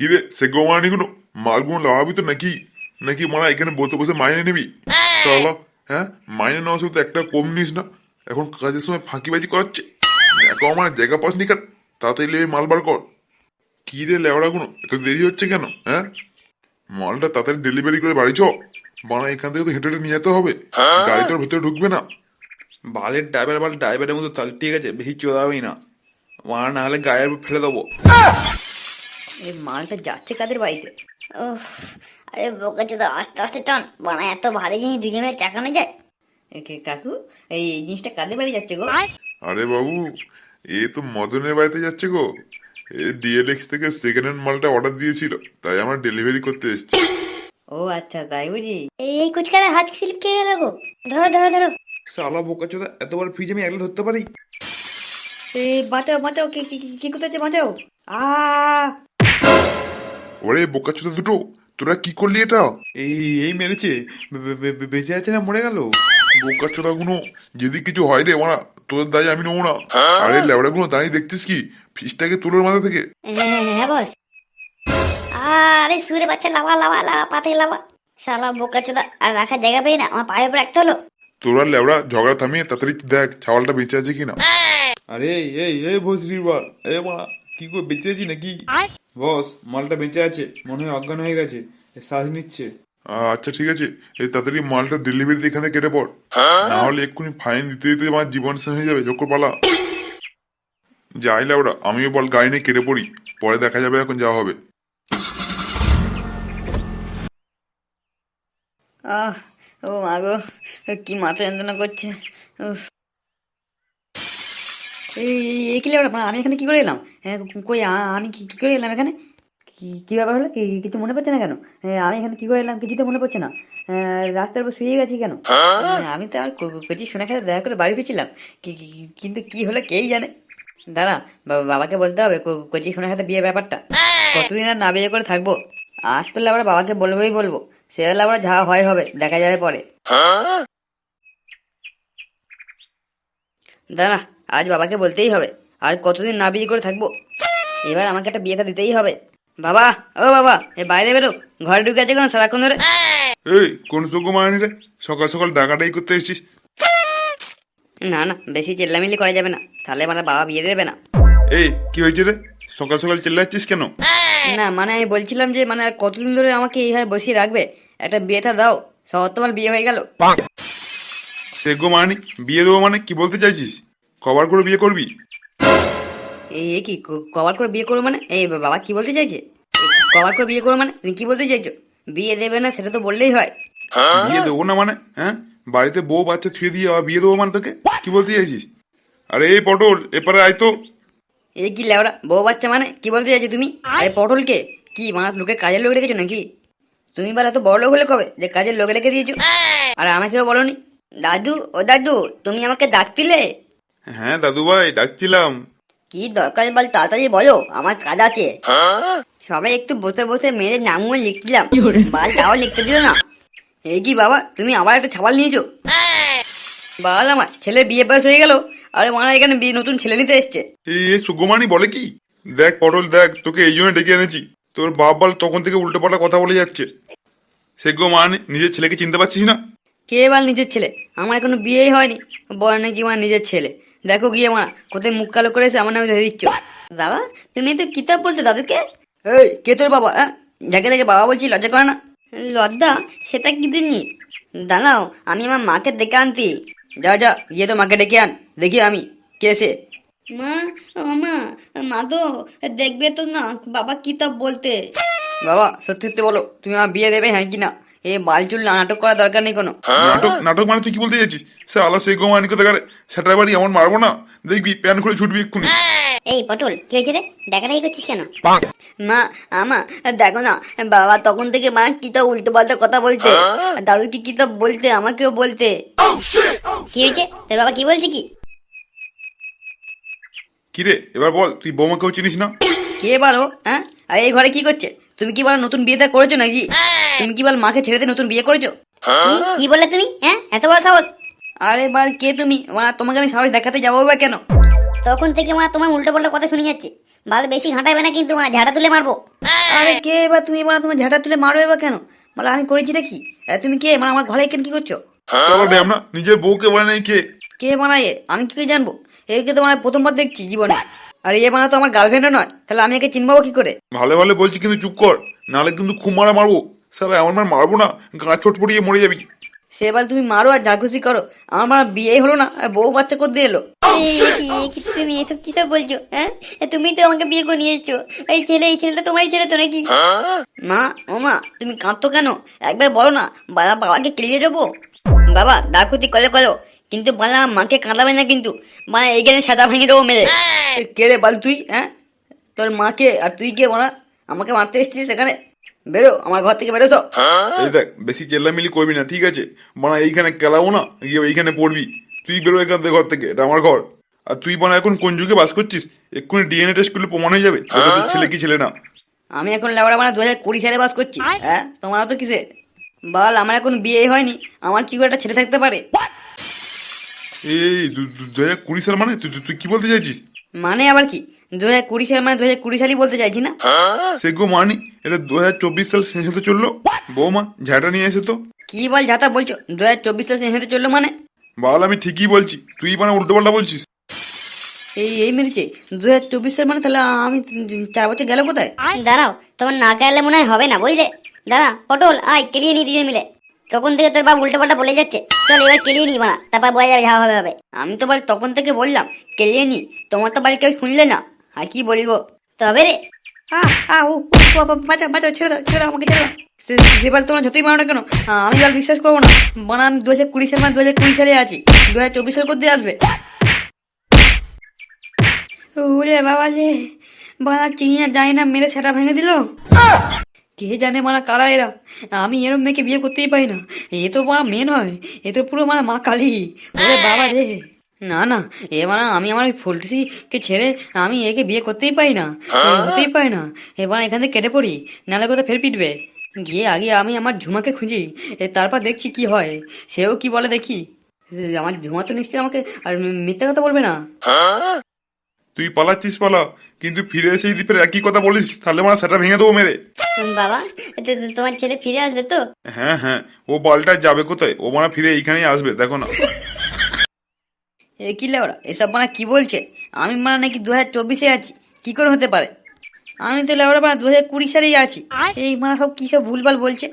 কি রে? সে গোমানি গুলো মালগুলো লাগাবি তো নাকি? নাকি মারা এখানে বসে বসে মাইনে নিবি? চলো হ্যাঁ? মাইনে নেওয়া শুধু একটা কম নিস না। এখন কাজের সময় ফাঁকিবাজি করাচ্ছে। এখন আমার জায়গা পাস নি কেন তাড়াতাড়ি লেবে মাল বার কর। কি রে লেওড়া গুলো এত দেরি হচ্ছে কেন হ্যাঁ? মালটা তাড়াতাড়ি ডেলিভারি করে বাড়ি চ। বানা এখান থেকে তো হেঁটে হেঁটে নিয়ে যেতে হবে। গাড়ি তোর ভেতরে ঢুকবে না। বালের ড্রাইভার বাল ড্রাইভারের মতো ঠিক আছে বেশি চোদাবি না। মার না হলে গায়ের ফেলে দেবো। এই মালটা যাচ্ছে কাদের বাড়িতে? উফ আরে বোকা চোদা আস্তে আস্তে টান। বানা এত ভারী জিনিস দুজন মিলে চাকানো যায়? এ কে- কাকু এই জিনিসটা কাদের বাড়ি যাচ্ছে গো? আরে বাবু এ তো মদনের বাড়িতে যাচ্ছে গো। এ ডিএলএক্স থেকে সেকেন্ড হ্যান্ড মালটা অর্ডার দিয়েছিল তাই আমরা ডেলিভারি করতে এসেছি। ও আচ্ছা তাই বুঝি। এই এই কুচকারে হাত স্লিপ খেয়ে গেল গো? ধরো ধরো ধরো। শালা বোকা চোদা এতবার ফ্রিজ আমি একলা ধরতে পারি? এ বাঁচাও বাঁচাও কি কি কি- কি করতেছে বাঁচাও। আ ওরে বোকা ছোট দুটো তোরা কি করলি এটা? এই এই মেরেছে। বেঁচে আছে না মরে গেল? বোকা ছোটা গুলো যদি কিছু হয় রে মারা তোদের দায় আমি নেব না। আরে ল্যাবড়া গুলো দাঁড়িয়ে দেখছিস কি? ফিসটাকে তোলোর মাথা থেকে। হ্যাঁ হ্যাঁ বস। আরে সুরে বাচ্চা লাভা লাভা লাভা পাতে লাভা শালা বোকা চোদা আর রাখার জায়গা পেয়ে না আমার পায়ের উপর রাখতে হলো। তোরা ল্যাবড়া ঝগড়া থামিয়ে তাড়াতাড়ি দেখ ছাওয়ালটা বেঁচে আছে কিনা। আরে এই এই এই ভোসরির বল এ মা কি করে বেঁচে আছি নাকি? বস মালটা বেঁচে আছে মনে হয় অজ্ঞান হয়ে গেছে। শ্বাস নিচ্ছে। আচ্ছা ঠিক আছে। এই তাড়াতাড়ি মালটা ডেলিভারি দিয়ে এখানে কেটে পড়। না হলে এক্ষুনি ফাইন দিতে দিতে আমার জীবন শেষ হয়ে যাবে যোগ্য পালা। যাই ল্যাবড়া আমিও বল গাড়ি নিয়ে কেটে পড়ি। পরে দেখা যাবে এখন যাওয়া হবে। আহ ও মা গো কি মাথা যন্ত্রণা করছে। এই কি আমি এখানে কি করে এলাম? হ্যাঁ কই আমি কি কি করে এলাম এখানে? কি কি ব্যাপার হলো? কি কিছু মনে পড়ছে না কেন? হ্যাঁ, আমি এখানে কি করে এলাম কিছু তো মনে পড়ছে না। হ্যাঁ, রাস্তার উপর শুয়ে গেছি কেন? হ্যাঁ, আমি তো আমার কো- কচি শোনা খেতে দেখা করে বাড়ি ফিরছিলাম। কিন্তু কি হলো কেই জানে? দাঁড়া বাবাকে বলতে হবে কচি শোনা খেতে বিয়ে ব্যাপারটা। কতদিন আর না বিয়ে করে থাকব? আজ তো আবার বাবাকে বলবোই বলব। সে হলে আবার যা হয় হবে দেখা যাবে পরে। দাঁড়া আজ বাবাকে বলতেই হবে আর কতদিন না বিয়ে করে থাকব? এবার আমাকে একটা বিয়েটা দিতেই হবে। বাবা ও বাবা এ বাইরে বেরো ঘরে ঢুকে আছে কেন সারাক্ষণ ধরে। এই কোন সুকুমারানি রে? সকাল সকাল ডাকাটাই করতে এসেছিস। না না বেশি চেল্লামিল্লি করা যাবে না তাহলে আমার বাবা বিয়ে দেবে না। এই কি হয়েছে রে? সকাল সকাল চিল্লাচ্ছিস কেন? না মানে আমি বলছিলাম যে মানে আর কতদিন ধরে আমাকে এইভাবে বসিয়ে রাখবে? একটা বিয়েটা দাও সব তোমার বিয়ে হয়ে গেল। সে গো মারানি বিয়ে দেবো মানে কি বলতে চাইছিস? কবার করে বিয়ে করবি? এই এ কি কবার করে বিয়ে করো মানে? এই বাবা কি বলতে চাইছে? কবার করে বিয়ে করো মানে? তুমি কি বলতে চাইছো? বিয়ে দেবে না সেটা তো বললেই হয়। বিয়ে দেবো না মানে? হ্যাঁ? বাড়িতে বউ বাচ্চা থুয়ে দিয়ে আবার বিয়ে দেবো মানে তোকে? কি বলতে চাইছিস? আরে এই পটল এপারে আয় তো। এই কি লেওড়া বউ বাচ্চা মানে? কি বলতে চাইছো তুমি? আরে পটলকে? কি মা লোকের কাজের লোক রেখেছো নাকি? তুমি বলে এত বড় লোক হলে কবে? যে কাজের লোক রেখে দিয়েছ। আর আমাকেও বলনি। দাদু ও দাদু তুমি আমাকে ডাকছিলে হ্যাঁ দাদু ভাই ডাকছিলাম। কি দরকার বল তাড়াতাড়ি বলো আমার কাজ আছে। সবাই একটু বসে বসে মেয়েদের নামগুলো লিখছিলাম। বাল? তাও লিখতে দিল না। এই কি বাবা তুমি আবার একটা ছাবাল নিয়েছো? বাল আমার ছেলে বিয়ে বয়স হয়ে গেল আরে মারা এখানে বিয়ে নতুন ছেলে নিতে এসছে। এই সুকুমানি বলে কি? দেখ পটল দেখ তোকে এই জন্য ডেকে এনেছি। তোর বাপ বল তখন থেকে উল্টো পাল্টা কথা বলে যাচ্ছে। সে গো মারানি নিজের ছেলেকে চিনতে পারছিস না? কে বাল নিজের ছেলে? আমার এখনও বিয়েই হয়নি। বড় নাকি আমার নিজের ছেলে। দেখো গিয়ে মারা কোথায় মুখ কালো করেছে আমার নামে ধরে দিচ্ছ। বাবা তুমি তো কিতাব বলছো দাদুকে? এই কে তোর বাবা? হ্যাঁ? যাকে দেখে বাবা বলছি লজ্জা করে না। লজ্জা? সেটা কি দিনই দাঁড়াও আমি আমার মাকে ডেকে আনতি। যা যা গিয়ে তো মাকে ডেকে আন। দেখি আমি কে সে। মা ও মা মা তো দেখবে তো না বাবা কিতাব বলতে। বাবা সত্যি সত্যি বলো তুমি আমার বিয়ে দেবে হ্যাঁ কি না? এ বালচুল নাটক করার দরকার নেই কোনো। নাটক নাটক মানে তুই কি বলতে চাইছিস? সে আলা সে গো মারানি কোথায় গেলে সেটার বাড়ি এমন মারবো না। দেখবি প্যান খুলে ছুটবি এক্ষুনি। এই পটল কি হয়েছে রে? ডাকাটাই করছিস কেন? মা আমা দেখো না বাবা তখন থেকে মা কিতাব উল্টো পাল্টা কথা বলতে। দাদুকে কিতাব বলতে আমাকেও বলতে। কি হয়েছে? তোর বাবা কি বলছে কি? কিরে এবার বল তুই বৌমাকেও চিনিস না? কে বলো হ্যাঁ? আর এই ঘরে কি করছে? তুমি কি বলো নতুন বিয়েটা করেছ নাকি? তুমি কি বল মাকে ছেড়ে দিয়ে নতুন বিয়ে করেছ? কি? বলে তুমি? হ্যাঁ? এত বড় সাহস? আরে বাল কে তুমি? মানে তোমাকে আমি সাহস দেখাতে যাব বা কেন? তখন থেকে মা তোমার উল্টো পাল্টা কথা শুনে যাচ্ছে। বাল বেশি ঘাঁটাবে না কিন্তু মানে ঝাড়া তুলে মারবো। আরে কে এবার তুমি? মানে তুমি ঝাঁটা তুলে মারো এবার কেন? বলে আমি করেছি কি তুমি কে? মানে আমার ঘরে কেন কি করছ? চলো ড্যাম না নিজের বউকে বলে নেই কে। কে বানায় আমি কি করে জানব? একে তো মানে প্রথমবার দেখছি জীবনে। আর এ বানা তো আমার গার্লফ্রেন্ডও নয়। তাহলে আমি একে চিনবাবো কি করে? ভালো ভালো বলছি কিন্তু চুপ কর। নাহলে কিন্তু খুব মারা মারবো। সারা এমন মার মারবো না গা ছোট পড়িয়ে মরে যাবি। সে এবার তুমি মারো আর খুশি করো। আমার বিয়ে হলো না বউ বাচ্চা করতে এলো? তুমি এসব কি সব বলছো হ্যাঁ? তুমি তো আমাকে বিয়ে করে নিয়ে এসছো। এই ছেলে এই ছেলেটা তোমারই ছেলে তো নাকি? মা ও মা তুমি কাঁদতো কেন? একবার বলো না বাবা বাবাকে কেলিয়ে যাব বাবা ডাকুতি কলে কলো কিন্তু বলা মাকে কাঁদাবে না কিন্তু। মানে এইখানে সাদা ভেঙে দেবো মেরে। কে রে বল তুই হ্যাঁ? তোর মাকে আর তুই কে বলা? আমাকে মারতে এসেছিস সেখানে বেরো আমার ঘর থেকে বেরো তো এই দেখ বেশি চেল্লামিলি করবি না ঠিক আছে? মানে এইখানে কেলাবো না গিয়ে এইখানে পড়বি। তুই বেরো এখান থেকে ঘর থেকে এটা আমার ঘর। আর তুই মানে এখন কোন যুগে বাস করছিস? এক্ষুনি ডিএনএ টেস্ট করলে প্রমাণ হয়ে যাবে। তোর ছেলে কি ছেলে না। আমি এখন লেবড়া মানে দু হাজার কুড়ি সালে বাস করছি। হ্যাঁ? তোমার তো কিসে বল আমার এখন বিয়ে হয়নি। আমার কি করে একটা ছেলে থাকতে পারে? এই দু- হাজার কুড়ি সাল মানে? তুই তুই- তুই কি বলতে চাইছিস? মানে আবার কি? দু হাজার কুড়ি সাল মানে দু হাজার কুড়ি সালই বলতে চাইছি না? সে গো মানি এটা দু হাজার চব্বিশ সাল শেষ হতে চলল। বৌমা ঝাঁটা নিয়ে এসে তো। কি বল যাতা বলছো? দু হাজার চব্বিশ সাল শেষ হতে চলল মানে? বাল আমি ঠিকই বলছি। তুই মানে উল্টো পাল্টা বলছিস। এই এই মেরেছে। দু হাজার চব্বিশ সাল মানে তাহলে আমি চার বছর গেল কোথায়? দাঁড়াও তোমার না গেলে মনে হয় হবে না বুঝলে? দাঁড়া পটল আয় কেলিয়ে নি দুজন মিলে। তখন থেকে তোর বাপ উল্টো পাল্টা বলে যাচ্ছে। চল এবার কেলিয়ে নি বানা তারপর বোঝা যাবে যা হবে হবে। আমি তো বল তখন থেকে বললাম কেলিয়ে নি তোমার তো বাড়ি কেউ শুনলে না। আর কি বলব? তবে রে বাঁচা বাঁচা, ছেড়ে দাও ছেড়ে দাও আমাকে, ছেড়ে দাও। তোমরা যতই মারো না কেন আমি আর বিশ্বাস করব না। মানে আমি দু হাজার কুড়ি সাল মানে দু হাজার কুড়ি সালে আছি। দু হাজার চব্বিশ সাল করতে আসবে। ওরে বাবা রে বাবা চিনিয়া যায় না, মেরে সেটা ভেঙে দিল। কে জানে মারা কারা এরা? আমি এরম মেয়েকে বিয়ে করতেই পারি না। এ তো মারা মেয়ে নয়, এ তো পুরো মারা মা কালী। ওরে বাবা রে। না না এ মানে আমি আমার ওই ফুলটুসিকে ছেড়ে আমি একে বিয়ে করতেই পারি না। হতেই পারি না। এবার এখান থেকে কেটে পড়ি নাহলে কোথাও ফের পিটবে। গিয়ে আগে আমি আমার ঝুমাকে খুঁজি এ তারপর দেখছি কি হয়। সেও কি বলে দেখি? আমার ঝুমা তো নিশ্চয়ই আমাকে আর মিথ্যা কথা বলবে না। তুই পালাচ্ছিস পালা কিন্তু ফিরে এসে যদি একই কথা বলিস তাহলে মানে সেটা ভেঙে দেবো মেরে। বাবা তোমার ছেলে ফিরে আসবে তো? হ্যাঁ হ্যাঁ ও বালটা যাবে কোথায়? ও মানে ফিরে এইখানেই আসবে দেখো না। কি লেওড়া এসব মানে কি বলছে? আমি মানে নাকি দু হাজার চব্বিশে আছি। কি করে হতে পারে? আমি তো লেওড়া মানে দু হাজার কুড়ি সালেই আছি। এই মানে সব কি সব ভুলভাল বলছে?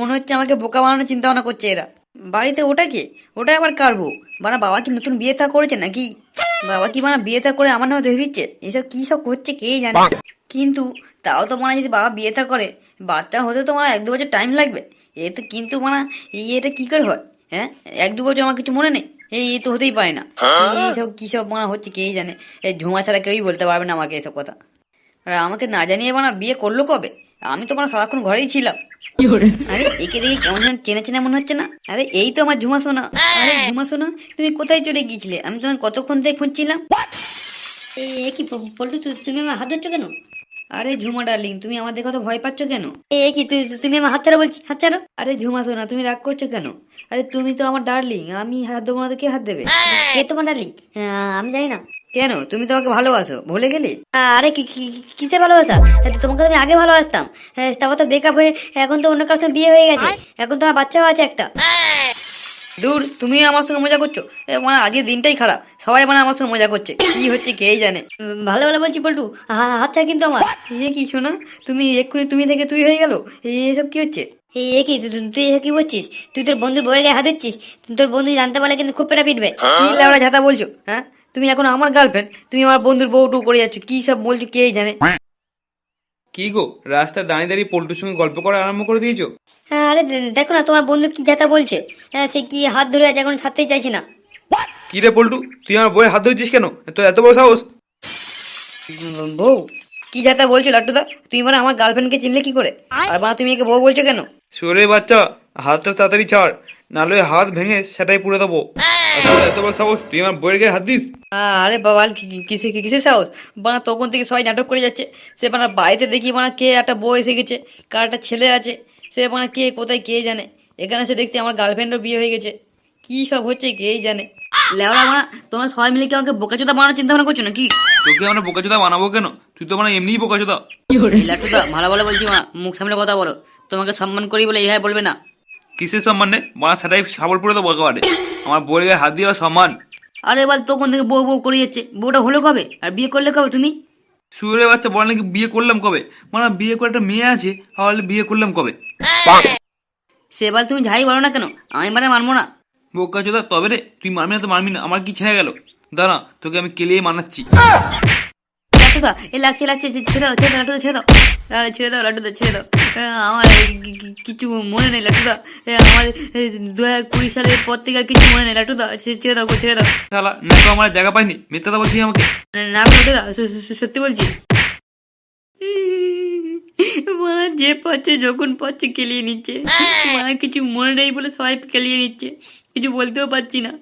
মনে হচ্ছে আমাকে বোকা বানানোর চিন্তা ভাবনা করছে এরা। বাড়িতে ওটা কে? ওটা আবার কার বউ? মানে বাবা কি নতুন বিয়ে থা করেছে নাকি? বাবা কি মানে বিয়ে থা করে আমার নামে ধরে দিচ্ছে? এসব কি সব করছে কে জানে? কিন্তু তাও তো মানে যদি বাবা বিয়ে থা করে, বাচ্চা হতে তো মানে এক দু বছর টাইম লাগবে। এ তো কিন্তু মানে এটা কি করে হয়? হ্যাঁ? এক দু বছর আমার কিছু মনে নেই। এই তো হতেই পারে না। এইসব কি সব মনে হচ্ছে কেই জানে? এই ঝুমা ছাড়া কেউই বলতে পারবে না আমাকে এসব কথা। আর আমাকে না জানিয়ে মানে বিয়ে করল কবে? আমি তো মানে সারাক্ষণ ঘরেই ছিলাম। আরে একে দেখে কেমন যেন চেনা চেনা মনে হচ্ছে না। আরে এই তো আমার ঝুমা সোনা। আরে ঝুমা সোনা তুমি কোথায় চলে গিয়েছিলে? আমি তোমাকে কতক্ষণ থেকে খুঁজছিলাম? এই কি পল্টু তুমি আমার হাত ধরছো কেন? আরে ঝুমা ডার্লিং তুমি আমার দেখে তো ভয় পাচ্ছ কেন? এ কি তুই তুমি আমার হাত ছাড়া বলছি হাত ছাড়ো। আরে ঝুমা সোনা তুমি রাগ করছ কেন? আরে তুমি তো আমার ডার্লিং আমি হাত দেবো না তো কে হাত দেবে? কে তোমার ডার্লিং আমি জানি না। কেন? তুমি তো আমাকে ভালোবাসো ভুলে গেলে? আরে কি কি- কিসে ভালোবাসা? তোমাকে আমি আগে ভালোবাসতাম। হ্যাঁ, তারপর তো ব্রেকআপ হয়ে এখন তো অন্য কারোর সঙ্গে বিয়ে হয়ে গেছে। এখন তো আমার বাচ্চাও আছে একটা। দূর তুমি আমার সঙ্গে মজা করছ। এ মানে আজকের দিনটাই খারাপ। সবাই মানে আমার সঙ্গে মজা করছে। কি হচ্ছে কেই জানে। ভালো ভালো বলছি পল্টু। ছাড় কিন্তু আমার। এ কি শোনা? তুমি এক্ষুনি তুমি থেকে তুই হয়ে গেল? এসব কি হচ্ছে? এই এ কি? তুই- কি বলছিস? তুই তোর বন্ধুর বইয়ের গায়ে হাত দিচ্ছিস? তোর বন্ধু জানতে পারলে কিন্তু খুব পেটা পিটবে। কি লাউড়া ঝাতা বলছো হ্যাঁ? তুমি এখন আমার গার্লফ্রেন্ড তুমি আমার বন্ধুর বউ টু করে যাচ্ছ। কি সব বলছো কেই জানে? কি গো রাস্তায় দাঁড়িয়ে দাঁড়িয়ে পল্টুর সঙ্গে গল্প করা আরম্ভ করে দিয়েছ? হ্যাঁ আরে দেখো না তোমার বন্ধু কি যাতা বলছে? হ্যাঁ সে কি হাত ধরে আছে এখন ছাড়তেই চাইছে না। কি রে পল্টু তুই আমার বইয়ে হাত ধরছিস কেন? তোর এত বড় সাহস। বউ কি যাতা বলছো লাট্টুদা তুই মানে আমার গার্লফ্রেন্ডকে চিনলে কি করে? আর মানে তুমি একে বউ বলছো কেন? সরে বাচ্চা হাতটা তাড়াতাড়ি ছাড় ওই হাত ভেঙে সেটাই পুড়ে দেবো। আর তোর এত বড় সাহস? তুই আমার বইয়ের গায়ে হাত দিস? আরে বাবা কি- কি- কিসে সাহস? বানা তখন থেকে সবাই নাটক করে যাচ্ছে। সে মানে বাড়িতে দেখি মানে কে একটা বউ এসে গেছে কার একটা ছেলে আছে। সে মানে কে কোথায় কে জানে? এখানে সে দেখতে আমার গার্লফ্রেন্ডও বিয়ে হয়ে গেছে। কি সব হচ্ছে কেই জানে? লেওড়া মারা তোমরা সবাই মিলে কি আমাকে বোকাচোদা বানানোর চিন্তা ভাবনা করছ নাকি? তোকে আমরা বোকাচোদা বানাবো কেন? তুই তো মানে এমনিই বোকাচোদা। লাটুদা ভালো ভালো বলছি মা মুখ সামনে কথা বলো। তোমাকে সম্মান করি বলে ইহাই বলবে না। কিসের সম্মান? নেই মারা সেটাই সাবল পরে তো বকাবারে আমার বউয়ের গায়ে হাত দিয়ে সম্মান আরে এবার তখন থেকে বউ বউ করে যাচ্ছে বউটা হলো কবে? আর বিয়ে করলে কবে তুমি? সুরের বাচ্চা বলে নাকি বিয়ে করলাম কবে? মানে বিয়ে করে একটা মেয়ে আছে তাহলে বিয়ে করলাম কবে? সেবার তুমি যাই বলো না কেন? আমি মানে মানবো না। বোকাচোদা তবে রে তুই মানবি না তো মানবি না আমার কি ছেড়ে গেল? দাঁড়া তোকে আমি কেলিয়ে মানাচ্ছি। লাটুদা এ লাগছে লাগছে ছেড়ে দাও ছেড়ে লাটুদা ছেড়ে দাও আরে ছেড়ে দাও লাটুদা ছেড়ে দাও। আমার কি- কি- কিছু মনে নেই লাটুদা এ, আমার দু হাজার কুড়ি সালের পর থেকে আর কিছু মনে নেই লাটুদা ছেড়ে দাও ছেড়ে দাও। শালা না তো আমার জায়গা পাইনি মিথ্যা কথা বলছিস আমাকে? না লাটুদা সত্যি বলছি। মারা যে পাচ্ছে যখন পাচ্ছে কেলিয়ে নিচ্ছে। মারা কিছু মনে নেই বলে সবাই কেলিয়ে নিচ্ছে। কিছু বলতেও পারছি না।